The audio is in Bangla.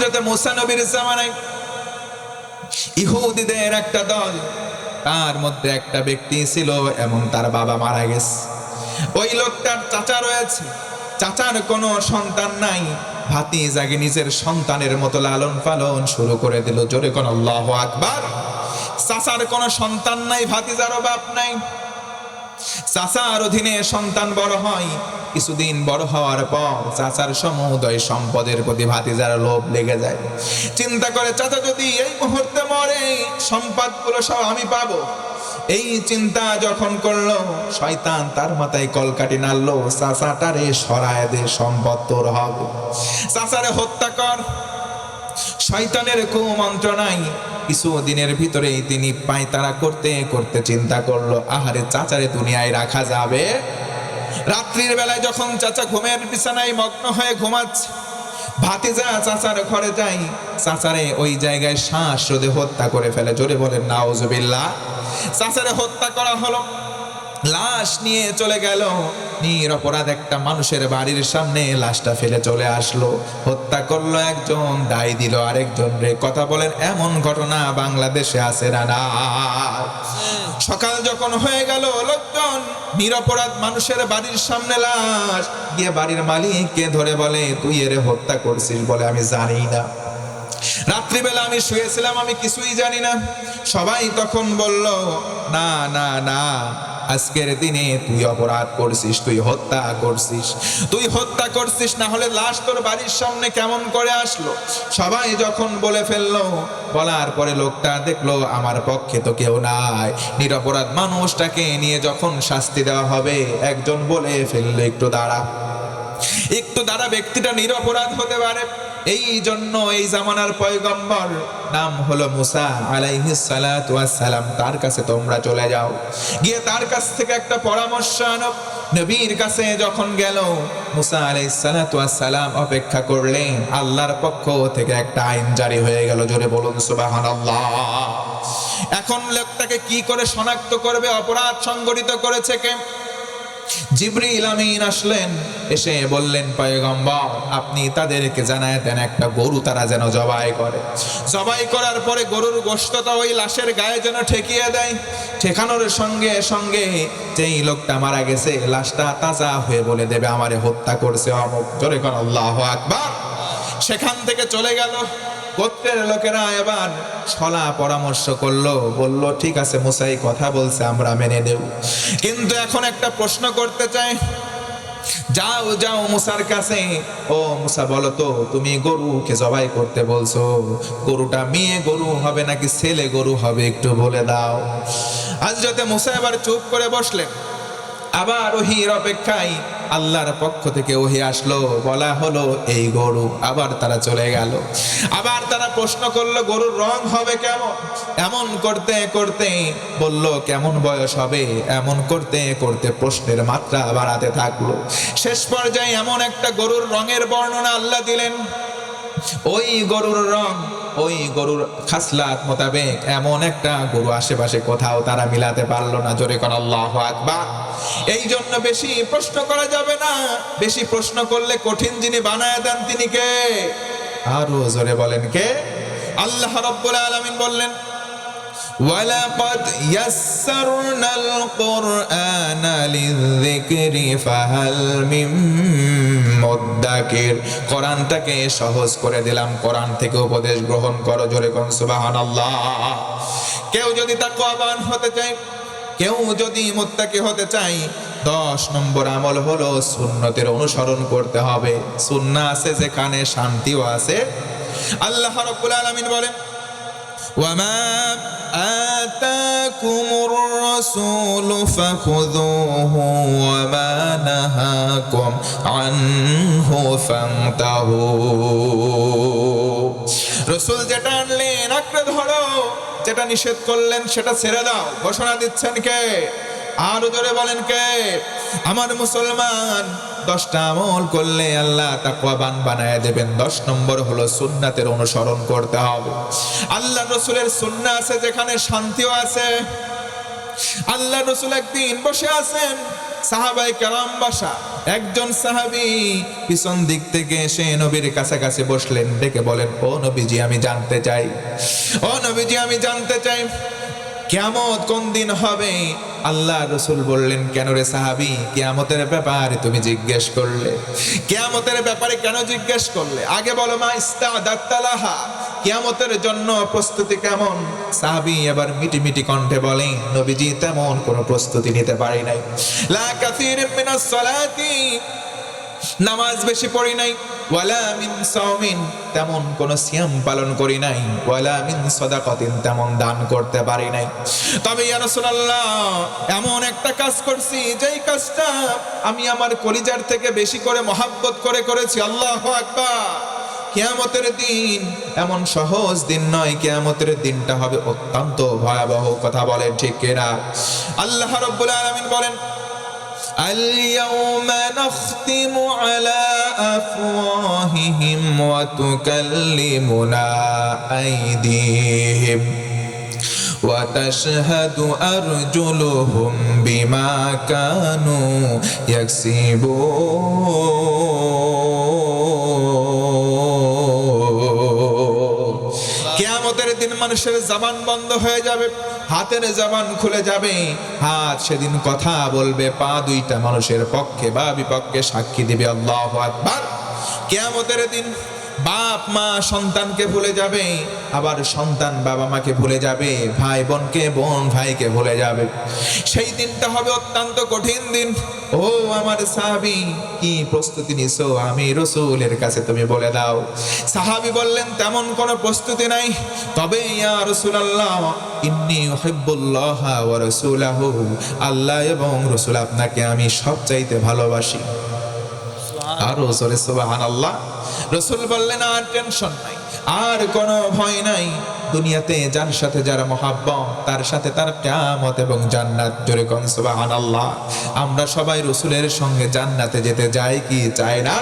হজরতে মুসা নবীর জামানায়। ইহুদিদের একটা দল, তার মধ্যে একটা ব্যক্তি ছিল এবং তার বাবা মারা গেছে। ওই লোকটার চাচা রয়েছে। চাচার কোনো সন্তান নাই। ভাতিজাকে নিজের সন্তানের মতো লালন পালন শুরু করে দিল। জোরে কোন আল্লাহ আকবার। চাচার কোনো সন্তান নাই, ভাতিজারও বাপ নাই। চাচার অধীনে সন্তান বড় হয়। কিছুদিন বড় হওয়ার পর চাচার সমুদয় সম্পদের প্রতি ভাতিজার লোভ লেগে যায়। চিন্তা করে, চাচা যদি এই মুহূর্তে মরে সম্পদগুলো সব আমি পাবো। এই চিন্তা যখন করল, শয়তান তার মাথায় কলকাটি নাড়লো, চাচাটারে সরায় দে, সম্পদ তোর হবে। চাচারে হত্যা কর। শয়তানের কুমন্ত্রণায় কিছু দিনের ভিতরেই তিনি পায়তারা করতে করতে চিন্তা করল, আহারে, চাচারে দুনিয়ায় রাখা যাবে? রাত্রির বেলায় যখন চাচা ঘুমের বিছানায় মগ্ন হয়ে ঘুমাচ্ছে, ভাতিজা চাচার ঘরে যাই, চাচারে ওই জায়গায় শ্বাস রোধে হত্যা করে ফেলে। জোরে বলেন, নাউজুবিল্লাহ। চাচারে হত্যা করা হলো, লাশ নিয়ে চলে গেল। নিরপরাধ একটা মানুষের বাড়ির সামনে লাশটা ফেলে চলে আসলো। হত্যা করল একজন, দায় দিল আরেকজন রে। কথা বলেন, এমন ঘটনা বাংলাদেশে আছে না সকাল যখন হয়ে গেল লোকজন, নিরপরাধ মানুষের বাড়ির সামনে লাশ গিয়ে বাড়ির মালিককে ধরে বলে, তুই এরে হত্যা করছিস বলে আমি জানি না। রাত্রিবেলা আমি শুয়েছিলাম, আমি কিছুই জানি না। সবাই তখন বলল, না না না। আজকের দিনে তুই অপরাধ করছিস, তুই হত্যা করছিস। তুই হত্যা করছিস, না হলে লাশ তোর বাড়ির সামনে কেমন করে আসলো? সবাই যখন বলে ফেলল, বলার পরে লোকটা দেখল, আমার পক্ষে তো কেউ নাই। নিরপরাধ মানুষটাকে নিয়ে যখন শাস্তি দেওয়া হবে, একজন বলে ফেলল, একটু দাঁড়া। একটু দাঁড়া, ব্যক্তিটা নিরপরাধ হতে পারে। এই জন্য এই জামানার পয়গম্বর নাম হলো মুসা ওয়াস সালাম। তার কাছে তোমরা চলে যাও। গিয়ে তার কাছ থেকে একটা পরামর্শ আনো। নবীর কাছে যখন গেল, মুসা আলাইহিস সালাতু ওয়াস সালাম অপেক্ষা করলেন। আল্লাহর পক্ষ থেকে একটা আইন জারি হয়ে গেল। জোরে বলুন, সুবহানাল্লাহ। এখন লোকটাকে কি করে শনাক্ত করবে? অপরাধ সংগঠিত করেছে কে? জিব্রিল আমিন আসলেন। এসে বললেন, পয়গম্বর, আপনি তাদেরকে জানায় দেন, একটা গরু তারা যেন জবাই করে। জবাই করার পরে গরুর গোস্তটা ওই লাশের গায়ে যেন ঠেকিয়ে দেয়। ঠেকানোর সঙ্গে সঙ্গে যেই লোকটা মারা গেছে, লাশটা তাজা হয়ে বলে দেবে, আমারে হত্যা করছে অমুক। জোরে কর আল্লাহ আকবার। সেখান থেকে চলে গেল। গোত্রের লোকেরা এবার ছলা পরামর্শ করল, বলল, ঠিক আছে মুসাই, কথা বলছে, আমরা মেনে নেব। কিন্তু এখন একটা প্রশ্ন করতে চাই যাও যাও মুসার কাছে। ও মুসা, বলো তো, তুমি গরুকে জবাই করতে বলছো? গরুটা মেয়ে, গরু হবে নাকি ছেলে গরু হবে, একটু বলে দাও। আজ যাতে মুসা এবার চুপ করে বসলেন। আবার ওহির অপেক্ষায় আল্লাহর পক্ষ থেকে ওহি আসলো, বলা হলো, এই গরু আবার তারা চলে গেল। আবার তারা প্রশ্ন করল, গরুর রং হবে কেমন? এমন করতে করতে। বলল, কেমন বয়স হবে? এমন করতে করতে। প্রশ্নের মাত্রা বাড়াতে থাকল। শেষ পর্যায়ে এমন একটা গরুর রঙের বর্ণনা আল্লাহ দিলেন। ওই গরুর রং ওই গরুর খাসলাত মোতাবেক এমন একটা গরু আশেপাশে কোথাও তারা মিলাতে পারল না। জোরে কর আল্লাহ আকবার। এই জন্য বেশি প্রশ্ন করা যাবে না। বেশি প্রশ্ন করলে কঠিন যিনি বানায় দেন তিনি কে? আরও জোরে বলেন কে? আল্লাহ রব্বুল আলামিন বললেন ولقد يسرنا القرآن للذكر فهل من মুদ্দাকির কোরআনটাকে সহজ করে দিলাম কোরআন থেকে উপদেশ গ্রহণ করো জোরে কোন সুবহানাল্লাহ কেউ যদি তাকওয়াবান হতে চায় কেউ যদি মুত্তাকি হতে চাই দশ নম্বর আমল হলো সুন্নতের অনুসরণ করতে হবে সুন্না আছে যেখানে শান্তিও আছে আল্লাহ রাব্বুল আলামিন বলেন وما آتاكم الرسول فخذوه وما نهاكم عنه فانتهوا রসুল যেটা আনলেন আঁকড়ে ধরো যেটা নিষেধ করলেন সেটা ছেড়ে দাও ঘোষণা দিচ্ছেন কে আরো জোরে বলেন কে আমার মুসলমান দশটা আমল করলে আল্লাহ তাকওয়াবান বানায় দেবেন। দশ নম্বর হলো সুন্নাতের অনুসরণ করতে হবে। আল্লাহ রসুলের সুন্না আছে, যেখানে শান্তিও আছে। আল্লাহ রসুল একদিন বসে আছেন, সাহাবাই কালাম বাসা। একজন সাহাবি পিছন দিক থেকে এসে নবীর কাছাকাছি বসলেন, ডেকে বলেন, ও নবীজি, আমি জানতে চাই। ও নবীজি, আমি জানতে চাই। কেয়ামত কোন দিন হবে? আল্লাহ রসুল বললেন, কেন রে সাহাবি? কেয়ামতের ব্যাপারে তুমি জিজ্ঞেস করলে। কেয়ামতের ব্যাপারে কেন জিজ্ঞেস করলে? আগে বলো, মা ইস্তাদাত্তালাহা। কেয়ামতের জন্য প্রস্তুতি কেমন? সাহাবি এবার মিটি মিটি কণ্ঠে বলে নবীজি তেমন কোনো প্রস্তুতি নিতে পারি নাই। লা নামাজ বেশি পড়ি নাই। ওয়ালা মিন সাওমিন, তেমন কোন সিয়াম পালন করি নাই। ওয়ালা মিন সাদাকাতিন, তেমন দান করতে পারি নাই। তবে ইয়া রাসূলুল্লাহ, এমন একটা কাজ করছি, যেই কাজটা আমি আমার কলিজার থেকে বেশি করে মহাব্বত করে করেছি। আল্লাহু আকবার। কিয়ামতের দিন, এমন সহজ দিন নয়, কিয়ামতের দিনটা হবে অত্যন্ত ভয়াবহ, কথা বলেন ঠিক কিনা। আল্লাহ রাব্বুল আলামিন বলেন اليوم نختم على أفواههم وتكلمنا أيديهم وتشهد أرجلهم بما كانوا يكسبون কেয়ামতের দিন মানুষের জবান বন্ধ হয়ে যাবে হাতের জবান খুলে যাবে। হাত সেদিন কথা বলবে, পা দুইটা মানুষের পক্ষে বা বিপক্ষে সাক্ষী দিবে। আল্লাহ আকবার। কেয়ামতের দিন বাপ মা সন্তানকে ভুলে যাবে আবার সন্তান বাবা মাকে ভুলে যাবে ভাই বোনকে বোন ভাইকে ভুলে যাবে। সেই দিনটা হবে অত্যন্ত কঠিন দিন। ও আমার সাহাবি কি প্রস্তুতি নিছো? আমি রসুলের কাছে তুমি বলে দাও। সাহাবি বললেন তেমন কোনো প্রস্তুতি নাই। তবে ইয়া রাসূলুল্লাহ ইন্নী উহিব্বুল্লাহ ওয়া রাসূলাহু আল্লাহ এবং রসুল আপনাকে আমি সবচাইতে ভালোবাসি। আরও জোরে সুবহানাল্লাহ। রসুল বললেন, আর টেনশন নাই, আর কোনো ভয় নাই। দুনিয়াতে যার সাথে যারা মহাব্বত, তার সাথে তার ক্যামত এবং জান্নাত। জোরে কোন আল্লাহ আমরা সবাই রসুলের সঙ্গে জান্নাতে যেতে যাই কি চাই না?